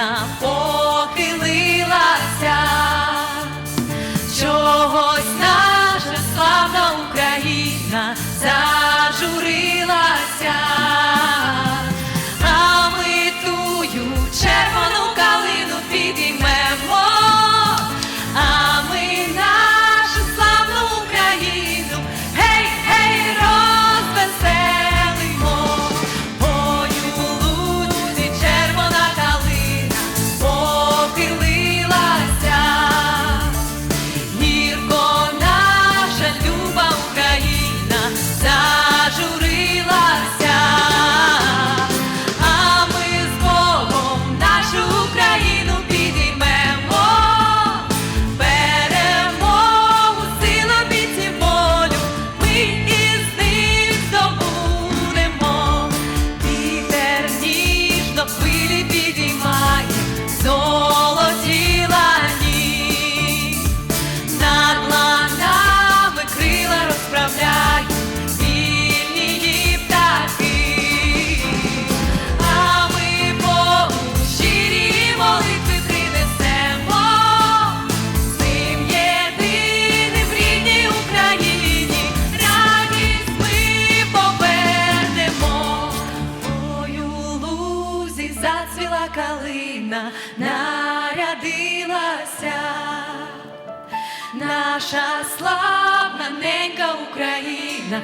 калина зацвіла калина, нарядилася. Наша славна ненька Україна.